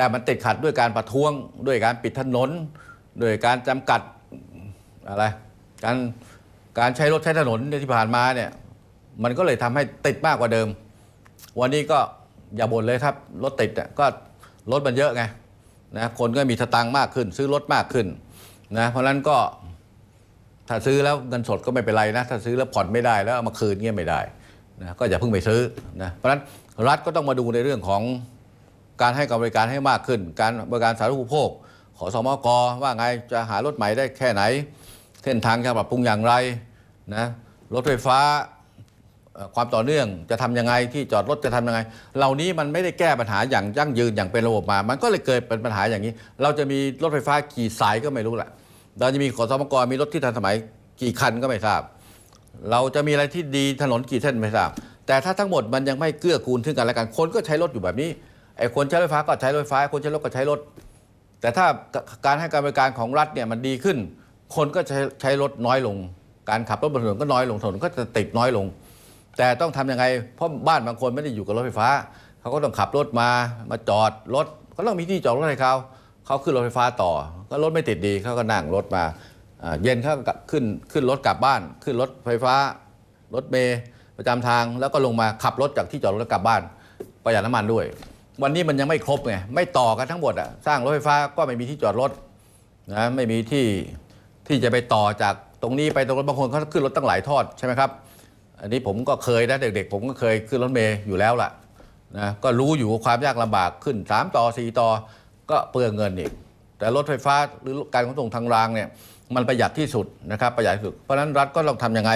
แต่มันติดขัดด้วยการประท้วง ด้วยการปิดถนน ด้วยการจำกัดอะไรการการใช้รถใช้ถนนที่ผ่านมาเนี่ยมันก็เลยทำให้ติดมากกว่าเดิม วันนี้ก็อย่าบ่นเลยครับ รถติดอะก็รถมันเยอะไงนะคนก็มีสตังค์มากขึ้น ซื้อรถมากขึ้นนะเพราะฉะนั้นก็ถ้าซื้อแล้วเงินสดก็ไม่เป็นไรนะ ถ้าซื้อแล้วผ่อนไม่ได้แล้วเอามาคืนเงี้ยไม่ได้นะก็อย่าเพิ่งไปซื้อนะเพราะฉะนั้นรัฐก็ต้องมาดูในเรื่องของ การให้การบริการให้มากขึ้น การบริการสาธารณูปโภค ขอสมกว่าไงจะหารถใหม่ได้แค่ไหน เส้นทางจะปรับปรุงอย่างไรนะรถไฟฟ้าความต่อเนื่องจะทำยังไงที่จอดรถจะทำยังไง เหล่านี้มันไม่ได้แก้ปัญหาอย่างยั่งยืนอย่างเป็นระบบมา มันก็เลยเกิดเป็นปัญหาอย่างนี้ เราจะมีรถไฟฟ้ากี่สายก็ไม่รู้แหละเราจะมีขอสมกมีรถที่ทันสมัยกี่คันก็ไม่ทราบ เราจะมีอะไรที่ดีถนนกี่เส้นไม่ทราบ แต่ถ้าทั้งหมดมันยังไม่เกื้อกูลซึ่งกันและกันคนก็ใช้รถอยู่แบบนี้ ไอ้คนใช้รถไฟฟ้าก็ใช้รถไฟฟ้าคนใช้รถก็ใช้รถ แต่ถ้าการให้การบริการของรัฐเนี่ยมันดีขึ้น คนก็ใช้ใช้รถน้อยลง การขับรถบนถนนก็น้อยลงถนนก็จะติดน้อยลง แต่ต้องทำยังไงเพราะบ้านบางคนไม่ได้อยู่กับรถไฟฟ้า เขาก็ต้องขับรถมามาจอดรถก็ต้องมีที่จอดรถให้เขาเขาขึ้นรถไฟฟ้าต่อ ก็รถไม่ติดดีเขาก็นั่งรถมาเย็นเขาขึ้นขึ้นรถกลับบ้าน ขึ้นรถไฟฟ้ารถเมย์ประจำทางแล้วก็ลงมาขับรถจากที่จอดรถกลับบ้านประหยัดน้ำมันด้วย วันนี้มันยังไม่ครบไงไม่ต่อกันทั้งหมดอะสร้างรถไฟฟ้าก็ไม่มีที่จอดรถนะไม่มีที่ที่จะไปต่อจากตรงนี้ไปตรงรถบางคนเขาขึ้นรถตั้งหลายทอดใช่ไหมครับ อันนี้ผมก็เคยนะเด็กๆ ผมก็เคยขึ้นรถเมย์อยู่แล้วล่ะนะก็รู้อยู่ว่าความยากลำบากขึ้น 3 ต่อ 4 ต่อ ก็เปลืองเงินอีกแต่รถไฟฟ้าหรือการขนส่งทางรางเนี่ยมันประหยัดที่สุดนะครับประหยัดที่สุด เพราะฉะนั้นรัฐก็ต้องทำยังไง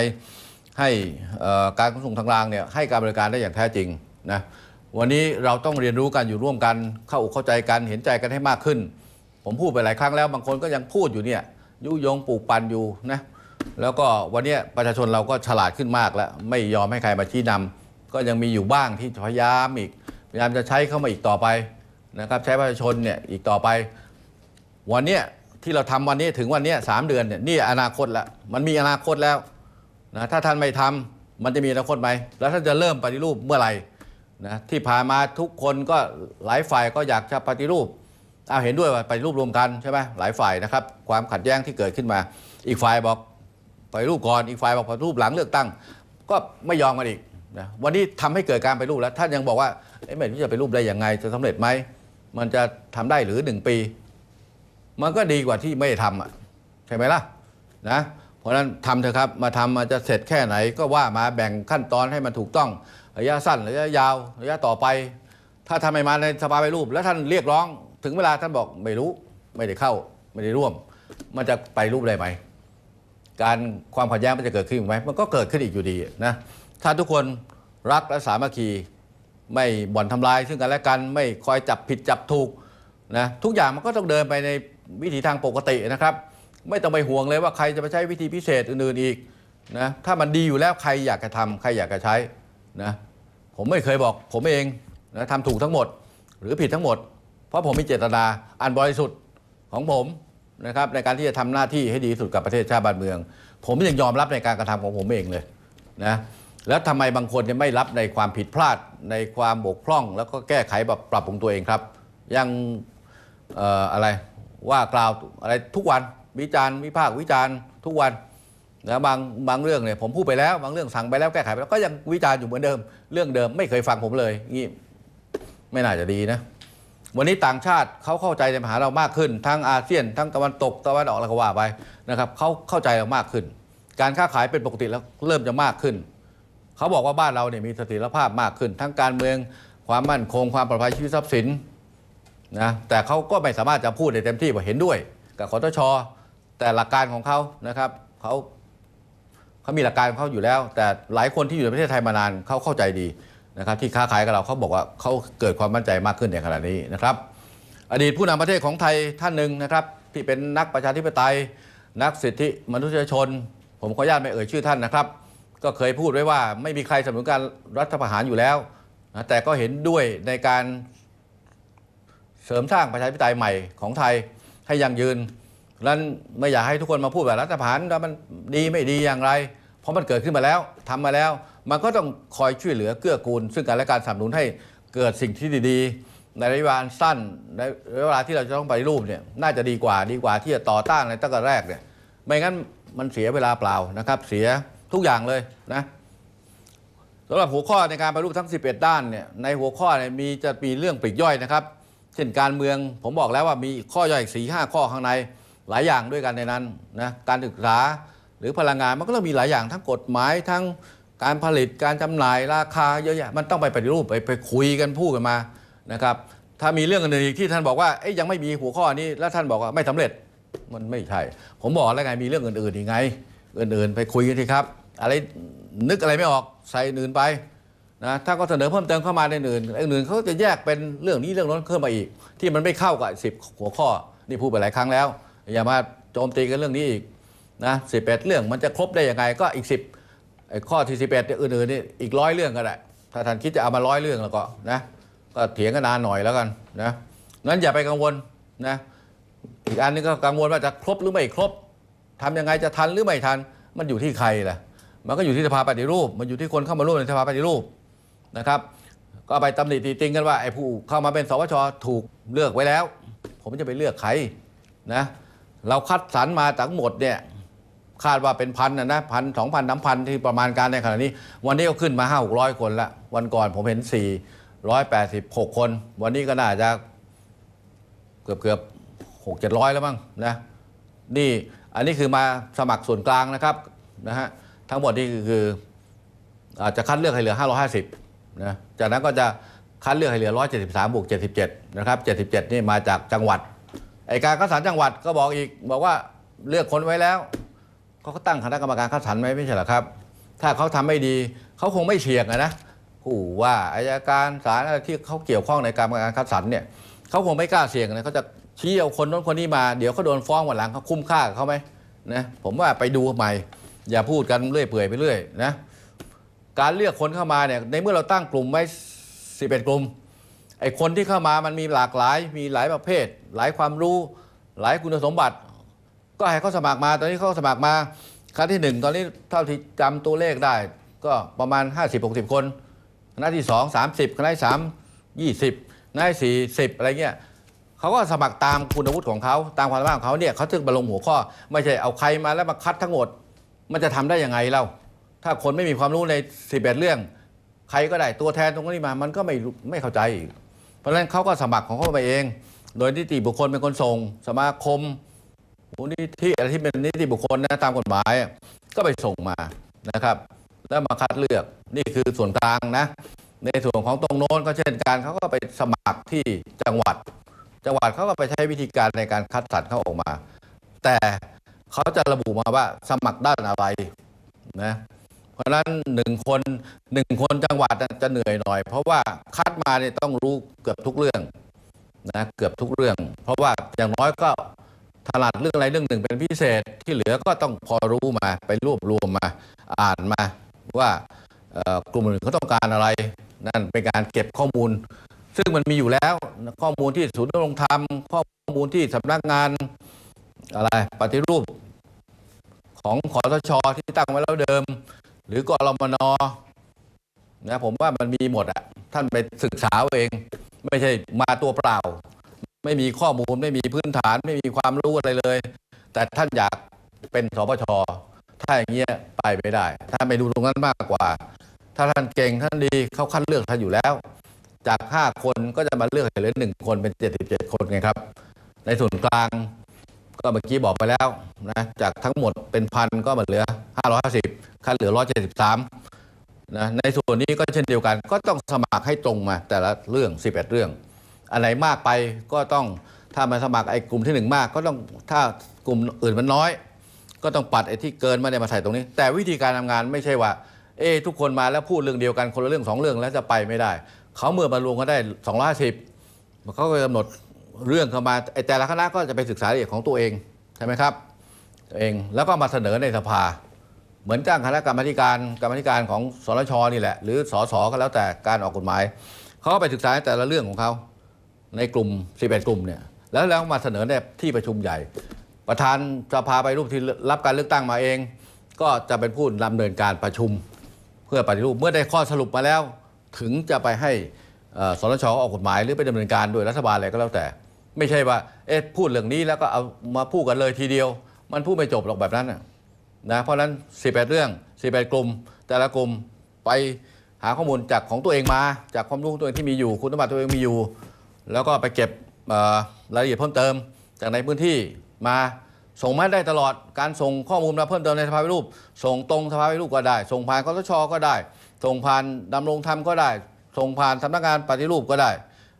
ให้การขนส่งทางรางเนี่ยให้การบริการได้อย่างแท้จริงนะ วันนี้เราต้องเรียนรู้กันอยู่ร่วมกัน เข้าอกเข้าใจกันเห็นใจกันให้มากขึ้น ผมพูดไปหลายครั้งแล้วบางคนก็ยังพูดอยู่เนี่ยยุยงปลูกปั่นอยู่นะแล้วก็วันนี้ประชาชนเราก็ฉลาดขึ้นมากแล้ว ไม่ยอมให้ใครมาชี้นำก็ยังมีอยู่บ้างที่พยายามอีกพยายามจะใช้เข้ามาอีกต่อไปนะครับใช้ประชาชนเนี่ยอีกต่อไป วันเนี้ยที่เราทำวันนี้ถึงวันนี้สามเดือนเนี่ยนี่อนาคตละมันมีอนาคตแล้วนะถ้าท่านไม่ทำมันจะมีอนาคตไหมแล้วท่านจะเริ่มปฏิรูปเมื่อไหร่ นะที่ผ่านมาทุกคนก็หลายฝ่ายก็อยากจะปฏิรูปเอาเห็นด้วยว่าปฏิรูปรวมกันใช่ไหมหลายฝ่ายนะครับ ความขัดแย้งที่เกิดขึ้นมา อีกฝ่ายบอกปฏิรูปก่อนอีกฝ่ายบอกปฏิรูปหลังเลือกตั้ง ก็ไม่ยอมกันอีกนะวันนี้ทำให้เกิดการไปรูปแล้วท่านยังบอกว่าเอ๊ะไม่รู้จะไปรูปได้ยังไง จะสำเร็จไหมมันจะทำได้หรือหนึ่งปี มันก็ดีกว่าที่ไม่ทำอะใช่ไหมล่ะนะเพราะฉะนั้นทำเถอะครับมาทำมาจะเสร็จแค่ไหนก็ว่ามาแบ่งขั้นตอนให้มันถูกต้อง ระยะสั้นระยะยาวระยะต่อไป ถ้าทำไม่มาในสภาไปรูป แล้วท่านเรียกร้องถึงเวลาท่านบอกไม่รู้ไม่ได้เข้าไม่ได้ร่วม มันจะไปรูปได้ไหมการความขัดแย้งมันจะเกิดขึ้นไหมมันก็เกิดขึ้นอีกอยู่ดีนะถ้าทุกคนรักและสามัคคีไม่บ่อนทำลาย ซึ่งกันและกันไม่คอยจับผิดจับถูกนะทุกอย่างมันก็ต้องเดินไปในวิถีทางปกตินะครับ ไม่ต้องไปห่วงเลยว่าใครจะไปใช้วิธีพิเศษอื่นๆอีกนะถ้ามันดีอยู่แล้วใครอยากจะทำใครอยากจะใช้ นะผมไม่เคยบอกผมเองนะทำถูกทั้งหมด หรือผิดทั้งหมด เพราะผมมีเจตนาอันบริสุทธิ์ของผมนะครับในการที่จะทำหน้าที่ให้ดีที่สุดกับประเทศชาติบ้านเมือง ผมยังยอมรับในการกระทำของผมเองเลยนะแล้วทำไมบางคนเนี่ยไม่รับในความผิดพลาดในความบกพร่อง แล้วก็แก้ไขแบบปรับปรุงตัวเองครับ ยังอออะไรว่ากล่าวอะไรทุกวันวิจารณ์วิพากษ์วิจารณ์ทุกวัน นะบางบางเรื่องเนี่ยผมพูดไปแล้วบางเรื่องสั่งไปแล้วแก้ไขไปแล้วก็ยังวิจารณ์อยู่เหมือนเดิม เรื่องเดิมไม่เคยฟังผมเลยงี้ไม่น่าจะดีนะ วันนี้ต่างชาติเขาเข้าใจในปัญหาเรามากขึ้น ทั้งอาเซียน ทั้งตะวันตกตะวันออกแล้วก็ว่าไปนะครับเขาเข้าใจเรามากขึ้น การค้าขายเป็นปกติแล้วเริ่มจะมากขึ้นเขาบอกว่าบ้านเราเนี่ยมีเสถียรภาพมากขึ้น ทั้งการเมืองความมั่นคงความปลอดภัยชีวิตทรัพย์สินนะแต่เขาก็ไม่สามารถจะพูดได้เต็มที่ว่าเห็นด้วย กับคอทชแต่หลักการของเขานะครับเขา เขามีหลักการของเขาอยู่แล้ว แต่หลายคนที่อยู่ในประเทศไทยมานานเขาเข้าใจดีนะครับที่ค้าขายกับเราเขาบอกว่าเขาเกิดความมั่นใจมากขึ้นในขณะนี้นะครับ อดีตผู้นำประเทศของไทยท่านหนึ่งนะครับที่เป็นนักประชาธิปไตย นักสิทธิมนุษยชน ผมขออนุญาตไม่เอ่ยชื่อท่านนะครับ ก็เคยพูดไว้ว่าไม่มีใครสนับสนุนการรัฐประหารอยู่แล้วนะแต่ก็เห็นด้วยในการเสริมสร้างประชาธิปไตยใหม่ของไทยให้ยั่งยืน นั้นไม่อยากให้ทุกคนมาพูดแบบรัฐประหารแล้วมันดีไม่ดีอย่างไร เพราะมันเกิดขึ้นมาแล้วทำมาแล้ว มันก็ต้องคอยช่วยเหลือเกื้อกูล ซึ่งกันและการสนับสนุนให้เกิดสิ่งที่ดีๆ ในระยะเวลาสั้นในระยะเวลาที่เราจะต้องไปรูปเนี่ยน่าจะดีกว่าดีกว่าที่จะต่อต้านในตั้งแต่แรกเนี่ยไม่งั้นมันเสียเวลาเปล่านะครับ เสียทุกอย่างเลยนะสำหรับหัวข้อในการไปฏิรูปทั้ง 11 ด้านเนี่ยในหัวข้อเนี่ยมีจะมีเรื่องปลีกย่อยนะครับ เช่นการเมืองผมบอกแล้วว่ามีข้อย่อยอีกสี่ห้าข้อข้างใน หลายอย่างด้วยกันในนั้นนะการศึกษาหรือพลังงานมันก็ต้องมีหลายอย่างทั้งกฎหมายทั้งการผลิตการจำหน่ายราคาเยอะแยะมันต้องไปปฏิรูปไปไปคุยกันพูดกันมานะครับถ้ามีเรื่องอื่นอีกที่ท่านบอกว่าเอ๊ยยังไม่มีหัวข้อนี้แล้วท่านบอกว่าไม่สำเร็จมันไม่ใช่ ผมบอกแล้วไงมีเรื่องอื่นๆอีกไงอื่นๆ ไปคุยกันทีครับ อะไรนึกอะไรไม่ออกใส่อื่นไปนะถ้าก็เสนอเพิ่มเติมเข้ามาในอื่นอ้อื่นเขาจะแยกเป็นเรื่องนี้เรื่องนั้นเพิ่มมาอีก ที่มันไม่เข้ากับสิบหัวข้อนี่พูดไปหลายครั้งแล้ว อย่ามาโจมตีกันเรื่องนี้อีกนะสิบเอ็ดเรื่องมันจะครบได้ยังไงก็อีกสิบข้อที่สิบเอ็ดอื่นๆนี่อีกร้อยเรื่องก็ได้ถ้าท่านคิดจะเอามาร้อยเรื่องแล้วก็นะก็เถียงกันนานหน่อยแล้วกันนะงั้นอย่าไปกังวลนะอีกอันนึงก็กังวลว่าจะครบหรือไม่ครบทำยังไงจะทันหรือไม่ทัน มันอยู่ที่ใครล่ะมันก็อยู่ที่สภาปฏิรูป มันอยู่ที่คนเข้ามาร่วมในสภาปฏิรูปนะครับ ก็ไปตำหนิตีติงกันว่าไอ้ผู้เข้ามาเป็นสวชถูกเลือกไว้แล้ว ผมจะไปเลือกใครนะ เราคัดสรรมาทั้งหมดเนี่ยคาดว่าเป็นพันนะนะพันสองพันน้ำพันที่ประมาณการในขณะนี้ วันนี้ก็ขึ้นมาห้าหกร้อยคนละวันก่อนผมเห็นสี่ร้อยแปดสิบหกคน วันนี้ก็น่าจะเกือบเกือบหกเจ็ดร้อยแล้วมั้งนะนี่อันนี้คือมาสมัครส่วนกลางนะครับนะฮะทั้งหมดนี่คือคืออาจจะคัดเลือกให้เหลือ 550นะจากนั้นก็จะคัดเลือกให้เหลือ 173บวก77 นะครับ 77 นี่มาจากจังหวัด ไอการคัดสรรจังหวัดก็บอกอีก บอกว่าเลือกคนไว้แล้วเขาก็ตั้งคณะกรรมการคัดสรรไว้ไม่ใช่หรอครับ ถ้าเขาทำไม่ดีเขาคงไม่เฉียงนะผู้ว่าอายการศาลอะไรที่เขาเกี่ยวข้องในการการคัดสรรเนี่ยเขาคงไม่กล้าเสี่ยงนะเขาจะชี้เอาคนโน้นคนนี้มาเดี๋ยวเขาโดนฟ้องวันหลังเขาคุ้มค่ากับเขาไหมนะผมว่าไปดูใหม่อย่าพูดกันเรื่อยเปื่อยไปเรื่อยนะการเลือกคนเข้ามาเนี่ยในเมื่อเราตั้งกลุ่มไว้11 กลุ่ม อ้คนที่เข้ามามันมีหลากหลาย มีหลายประเภท หลายความรู้ หลายคุณสมบัติ ก็ให้เขาสมัครมา ตอนนี้เขาสมัครมาครั้งที่หนึ่งตอนนี้เท่าที่จำตัวเลขได้ ก็ประมาณ 50-60 คน คณะที่ 2 30 คณะที่3 20คณะที่4 10อะไรเงี้ยเขาก็สมัครตามคุณวุฒิของเขาตามความสามารถของเขาเนี่ยเขาถึงมาลงหัวข้อ ไม่ใช่เอาใครมาแล้วมาคัดทั้งหมด มันจะทำได้ยังไงเล่าถ้าคนไม่มีความรู้ใน 11 เรื่อง ใครก็ได้ตัวแทนตรงนี้มา มันก็ไม่ไม่เข้าใจ เพราะฉะนั้นเขาก็สมัครของเขาไปเอง โดยนิติบุคคลเป็นคนส่ง สมาคมมูลนิธิอะไรที่เป็นนิติบุคคลนะตามกฎหมาย ก็ไปส่งมานะครับ แล้วมาคัดเลือกนี่คือส่วนกลางนะ ในส่วนของตรงโน้นก็เช่นกันเขาก็ไปสมัครที่จังหวัด จังหวัดเขาก็ไปใช้วิธีการในการคัดสรรเขาออกมา แต่เขาจะระบุมาว่าสมัครด้านอะไรนะ เพราะฉะนั้นหนึ่งคนหนึ่งคนจังหวัดจะเหนื่อยหน่อย เพราะว่าคัดมาเนี่ยต้องรู้เกือบทุกเรื่องนะเกือบทุกเรื่อง เพราะว่าอย่างน้อยก็ถนัดเรื่องอะไรเรื่องหนึ่งเป็นพิเศษที่เหลือก็ต้องพอรู้มาไปรวบรวมมาอ่านมาว่ากลุ่มอื่นเขาต้องการอะไร นั่นเป็นการเก็บข้อมูล ซึ่งมันมีอยู่แล้วข้อมูลที่ศูนย์ดำรงธรรม ข้อมูลที่สำนักงานอะไรปฏิรูปของขอสชที่ตั้งไว้แล้วเดิม หรือกรมนนะผมว่ามันมีหมดอะท่านไปศึกษาเอง ไม่ใช่มาตัวเปล่า ไม่มีข้อมูลไม่มีพื้นฐาน ไม่มีความรู้อะไรเลย แต่ท่านอยากเป็นสปชถ้าอย่างเงี้ยไปไม่ได้ ถ้าไม่ดูตรงนั้นมากกว่า ถ้าท่านเก่งท่านดีเขาคัดเลือกท่านอยู่แล้ว จาก 5 คนก็จะมาเลือกเหลือหนึ่งคนเป็น 77 คนไงครับ ในส่วนกลาง ก็เมื่อกี้บอกไปแล้วนะจากทั้งหมดเป็นพันก็มาเหลือ 550คัดเหลือ 173นะในส่วนนี้ก็เช่นเดียวกัน ก็ต้องสมัครให้ตรงมาแต่ละเรื่อง 11 เรื่อง อันไหนมากไปก็ต้องถ้ามาสมัครไอ้กลุ่มที่หนึ่งมากก็ต้องถ้ากลุ่มอื่นมันน้อย ก็ต้องปัดไอ้ที่เกินมาเนี่ยมาใส่ตรงนี้ แต่วิธีการทำงานไม่ใช่ว่าเอะทุกคนมาแล้วพูดเรื่องเดียวกันคนละเรื่องสองเรื่องแล้วจะไปไม่ได้ เขาเมื่อมารวมกันได้ 250เขาก็กำหนด เรื่องเข้ามาไอ้แต่ละคณะก็จะไปศึกษารายละเอียดของตัวเองใช่ไหมครับตัวเองแล้วก็มาเสนอในสภา เหมือนจ้างคณะกรรมาธิการกรรมการของสรชนี่แหละ หรือสสก็แล้วแต่การออกกฎหมายเขาก็ไปศึกษาแต่ละเรื่องของเขาในกลุ่ม 11 กลุ่มเนี่ยแล้วแล้วมาเสนอในที่ประชุมใหญ่ ประธานสภาไปรูปที่รับการเลือกตั้งมาเอง ก็จะเป็นผู้ดำเนินการประชุม เพื่อปฏิรูปเมื่อได้ข้อสรุปมาแล้ว ถึงจะไปให้สนชออกกฎหมายหรือไปดำเนินการโดยรัฐบาลอะไรก็แล้วแต่ ไม่ใช่ว่าเอ๊ะพูดเรื่องนี้แล้วก็เอามาพูดกันเลยทีเดียว มันพูดไม่จบหรอกแบบนั้นนะเพราะนั้น 11 เรื่อง 11 กลุ่ม แต่ละกลุ่มไปหาข้อมูลจากของตัวเองมา จากความรู้ของตัวเองที่มีอยู่ คุณสมบัติตัวเองมีอยู่ แล้วก็ไปเก็บรายละเอียดเพิ่มเติม จากในพื้นที่มาส่งมาได้ตลอดการส่งข้อมูลมาเพิ่มเติมในสภาวิรูป ส่งตรงสภาวิรูปก็ได้ ส่งผ่านคอสชก็ได้ ส่งผ่านดำรงธรรมก็ได้ ส่งผ่านสำนักงานปฏิรูปก็ได้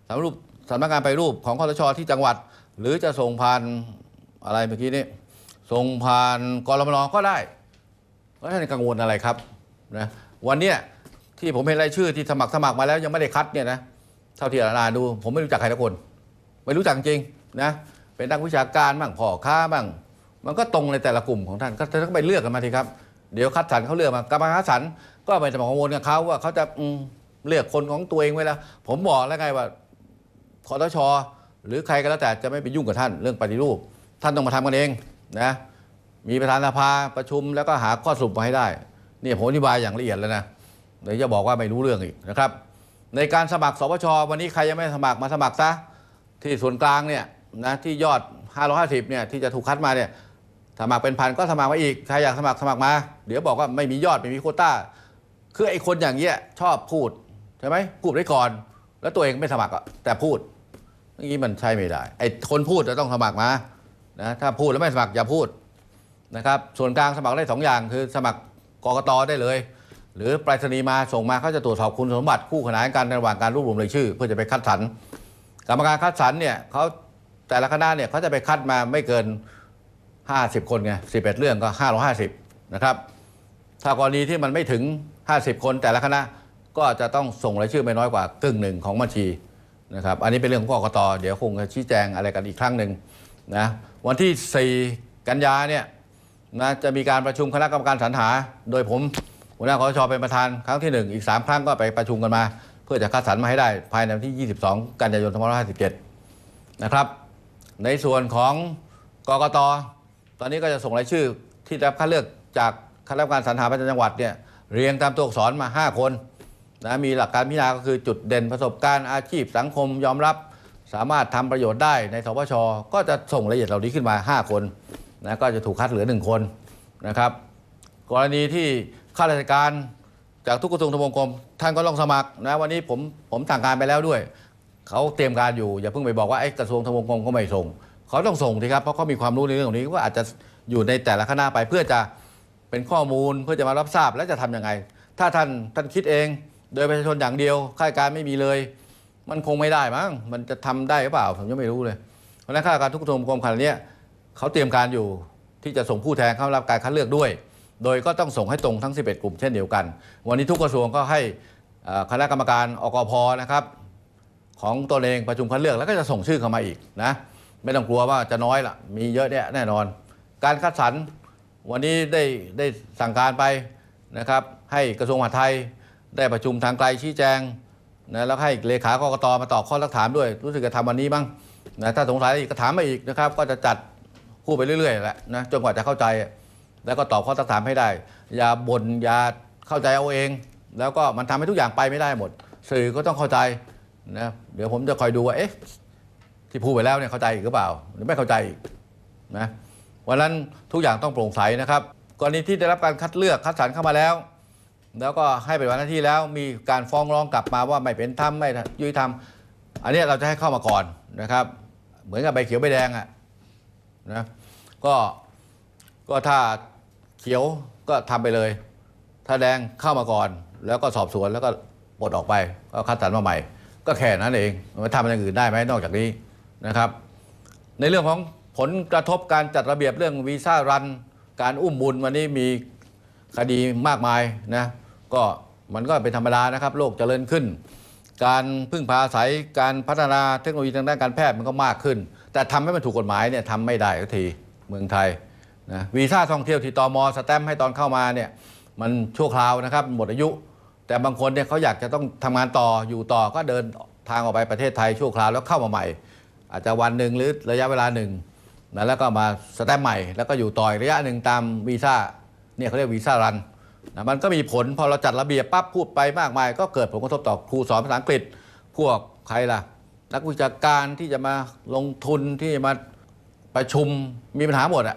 สำนักรูป สำนักงานปรูปของคอสชที่จังหวัด หรือจะส่งผ่านอะไรเมื่อกี้นี้ส่งผ่านกรมนก็ได้เพราะฉะนั้นกังวลอะไรครับนะวันเนี้ยที่ผมเห็นรายชื่อที่สมัครสมัครมาแล้วยังไม่ได้คัดเนี่ยนะเท่าที่อ่านดู ผมไม่รู้จักใครทุกคน ไม่รู้จักจริงนะเป็นนักวิชาการบ้างพ่อค้าบ้างมันก็ตรงในแต่ละกลุ่มของท่านก็ต้องไปเลือกกันมาทีครับเดี๋ยวคัดสรรเขาเลือกมากรรมการคัดสรรก็ไปสมองกังวลกับเขาว่าเขาจะเลือกคนของตัวเองไว้แล้ว ผมบอกแล้วไงว่า คอทช หรือใครก็แล้วแต่จะไม่ไปยุ่งกับท่านเรื่องปฏิรูป ท่านต้องมาทำกันเองนะมีประธานสภาประชุมแล้วก็หาข้อสรุปมาให้ได้นี่ผมอธิบายอย่างละเอียดแล้วนะเดี๋ยวจะบอกว่าไม่รู้เรื่องอีกนะครับ ในการสมัครสปชวันนี้ใครยังไม่สมัครมาสมัครซะที่ส่วนกลางเนี่ยนะที่ยอด 550เนี่ยที่จะถูกคัดมาเนี่ยสมัครเป็นพันก็สมัครมาอีกใครอยากสมัครสมัครมา เดี๋ยวบอกว่าไม่มียอดไม่มีโคต้า คือไอ้คนอย่างเงี้ยชอบพูดใช่ไหมพูดไว้ก่อน แล้วตัวเองไม่สมัครอะแต่พูด อย่างนี้มันใช่ไม่ได้ ไอ้คนพูดจะต้องสมัครมานะถ้าพูดแล้วไม่สมัครอย่าพูดนะครับ ส่วนกลางสมัครได้สองอย่าง คือสมัครกรกตได้เลย หรือไปรษณีย์มาส่งมาเขาจะตรวจสอบคุณสมบัติคู่ขนานกันในระหว่างการรวบรวมรายชื่อ เพื่อจะไปคัดสรรกรรมการคัดสรรเนี่ยเขาแต่ละคณะเนี่ยเขาจะไปคัดมาไม่เกิน 50 คนไง11 เรื่องก็ 550 นะครับ ถ้ากรณีที่มันไม่ถึง 50 คนแต่ละคณะก็จะต้องส่งรายชื่อไม่น้อยกว่ากึ่งหนึ่งของบัญชี นะครับอันนี้เป็นเรื่องของกกตเดี๋ยวคงจะชี้แจงอะไรกันอีกครั้งหนึ่งนะวันที่ 4 กันยาเนี่ยนะจะมีการประชุมคณะกรรมการสรรหา โดยผมหัวหน้าคอสชเป็นประธานครั้งที่หนึ่งอีก 3 ครั้งก็ไปประชุมกันมา เพื่อจะคัดสรรมาให้ได้ภายในวันที่ 22 กันยายน2557 นะครับ ในส่วนของกกตตอนนี้ก็จะส่งรายชื่อที่รับคัดเลือกจากคณะกรรมการสรรหาประจำจังหวัดเนี่ยเรียงตามตัวอักษรมา 5 คน นะมีหลักการพิจารณาก็คือจุดเด่นประสบการณ์อาชีพสังคมยอมรับ สามารถทำประโยชน์ได้ในสปชก็จะส่งรายละเอียดเหล่านี้ขึ้นมา 5 คนนะก็จะถูกคัดเหลือ 1 คนนะครับ กรณีที่ข้าราชการจากทุกกระทรวงทบวงกรมท่านก็ลองสมัครนะวันนี้ผมผมสั่งการไปแล้วด้วยเขาเตรียมการอยู่อย่าเพิ่งไปบอกว่าไอ้กระทรวงทบวงกรมก็ไม่ส่งเขาต้องส่งทีครับเพราะเขามีความรู้ในเรื่องนี้ว่าอาจจะอยู่ในแต่ละคณะไปเพื่อจะเป็นข้อมูลเพื่อจะมารับทราบและจะทำยังไง ถ้าท่านท่านคิดเอง โดยประชาชนอย่างเดียวข้าราชการไม่มีเลย มันคงไม่ได้มั้งมันจะทำได้หรือเปล่าผมยังไม่รู้เลย เพราะนั้นข้าราชการทุกกระทรวงกรมขณะเนี้เขาเตรียมการอยู่ที่จะส่งผู้แทนเข้ารับการคัดเลือกด้วย โดยก็ต้องส่งให้ตรงทั้ง 11 กลุ่มเช่นเดียวกัน วันนี้ทุกกระทรวงก็ให้คณะกรรมการอกพนะครับของตัวเองประชุมคัดเลือกแล้วก็จะส่งชื่อเข้ามาอีกนะไม่ต้องกลัวว่าจะน้อยละมีเยอะแยะแน่นอน การคัดสรรวันนี้ได้ได้สั่งการไปนะครับให้กระทรวงมหาดไทย ได้ประชุมทางไกลชี้แจงนะแล้วให้เลขากรกตมาตอบข้อสักถามด้วย รู้สึกจะทำวันนี้มั้งนะถ้าสงสัยอีกก็ถามมาอีกนะครับ ก็จะจัดพูดไปเรื่อยๆแหละนะจนกว่าจะเข้าใจแล้วก็ตอบข้อสักถามให้ได้ อย่าบน่นอย่าเข้าใจเอาเอง แล้วก็มันทำให้ทุกอย่างไปไม่ได้หมด สื่อก็ต้องเข้าใจนะเดี๋ยวผมจะคอยดูว่าเอ๊ะที่พูดไปแล้วเนี่ยเข้าใจอีกหรือเปล่า หรือไม่เข้าใจอีกนะวันนั้นทุกอย่างต้องโปร่งใสนะครับกรณีที่ได้รับการคัดเลือกคัดสรรเข้ามาแล้ว แล้วก็ให้ไปฏิบัติหน้าที่แล้วมีการฟ้องร้องกลับมาว่าไม่เป็นธรรมไม่ยุติธรรมอันนี้เราจะให้เข้ามาก่อนนะครับ เหมือนกับใบเขียวใบแดงอะนะก็ก็ถ้าเขียวก็ทำไปเลย ถ้าแดงเข้ามาก่อน แล้วก็สอบสวนแล้วก็ปลดออกไปก็คัดสรรมาใหม่ ก็แค่นั้นเองมันทำอย่างอื่นได้ไหมนอกจากนี้นะครับ ในเรื่องของผลกระทบการจัดระเบียบเรื่องวีซ่ารัน การอุ้มบุญวันนี้มีคดีมากมายนะ ก็มันก็เป็นธรรมดานะครับ โลกเจริญขึ้น การพึ่งพาอาศัยการพัฒนาเทคโนโลยีทางด้านการแพทย์มันก็มากขึ้น แต่ทำให้มันถูกกฎหมายเนี่ยทำไม่ได้สักทีเมืองไทยนะวีซ่าท่องเที่ยวที่ตมสแตมให้ตอนเข้ามาเนี่ยมันชั่วคราวนะครับหมดอายุ แต่บางคนเนี่ยเขาอยากจะต้องทำงานต่ออยู่ต่อก็เดินทางออกไปประเทศไทยชั่วคราวแล้วเข้ามาใหม่ อาจจะวันหนึ่งหรือระยะเวลาหนึ่งนะแล้วก็มาสแตมใหม่แล้วก็อยู่ต่ออีกระยะหนึ่งตามวีซ่าเนี่ยเขาเรียกวีซ่ารัน นะมันก็มีผลพอเราจัดระเบียบปั๊บพูดไปมากมาย ก็เกิดผลกระทบต่อครูสอนภาษาอังกฤษ พวกใครล่ะ นักวิชาการที่จะมาลงทุนที่จะมาประชุมมีปัญหาหมดอะ